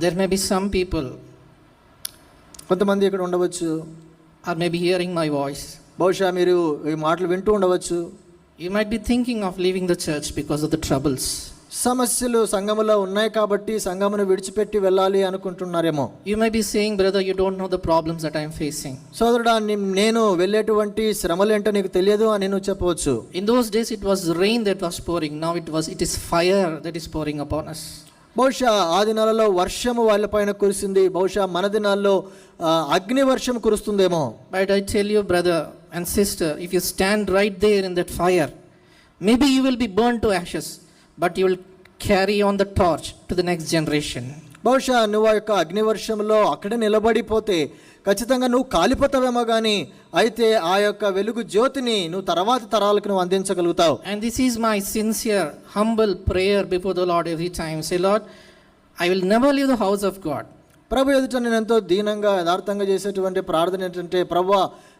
There may be some people కొంతమంది ఇక్కడ ఉండవచ్చు. Or may be hearing my voice బహుశా మీరు ఈ మాటలు వింటూ ఉండవచ్చు. You might be thinking of leaving the church because of the troubles సమస్యలు సంగములో ఉన్నాయి కాబట్టి సంగమును విడిచిపెట్టి వెళ్ళాలి అనుకుంటున్నారేమో. You may be saying brother you don't know the problems that I am facing సోదరుడా నేను వెళ్ళేటువంటి శ్రమలు ఏంటో నీకు తెలియదు అని నేను చెప్పవచ్చు. In those days it was rain that was pouring now it was it is fire that is pouring upon us. బహుశా ఆ దినాలలో వర్షము వాళ్ళ పైన కురిసింది. బహుశా మన దినాల్లో అగ్నివర్షం కురుస్తుందేమో. But I tell you brother and sister if you stand right there in that fire maybe you will be burn to ashes but you will carry on the torch to the next generation బహుశా నువ్వు ఆ యొక్క అగ్ని వర్షంలో అక్కడే నిలబడిపోతే ఖచ్చితంగా నువ్వు కాలిపోతావేమో కానీ అయితే ఆ యొక్క వెలుగు జ్యోతిని నువ్వు తర్వాతి తరాలకు నువ్వు అందించగలుగుతావు And this is my sincere, humble prayer before the Lord every time. Say, Lord, I will never leave the house of God. ప్రభు ఎదుట నేను ఎంతో దీనంగా యథార్థంగా చేసేటువంటి ప్రార్థన ఏంటంటే ప్రభు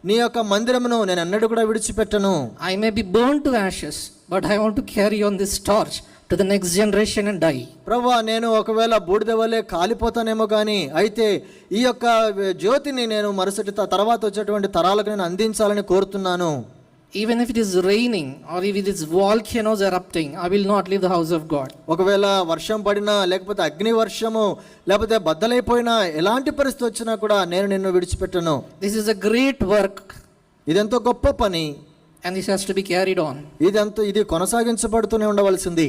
నీ యొక్క మందిరమును నేను ఎన్నడూ కూడా విడిచిపెట్టను I may be burned to ashes, but I want to carry on this torch to the next generation and die. ప్రభు నేను ఒకవేళ బూడిద వలె కాలిపోతానేమో కానీ అయితే ఈ యొక్క జ్యోతిని నేను మరుసటి తర్వాత వచ్చేటువంటి తరాలకు నేను అందించాలని కోరుతున్నాను Even if it is raining or if it is volcanoes erupting, I will not leave the house of God. ఒకవేళ వర్షం పడినా లేకపోతే అగ్ని వర్షము లేకపోతే బద్దలైపోయినా ఎలాంటి పరిస్థితి వచ్చినా కూడా నేను నిన్ను విడిచిపెట్టను This is a great work ఇదెంతో గొప్ప పని and this has to be carried on. ఇదంతా ఇది కొనసాగించబడుతూనే ఉండవలసింది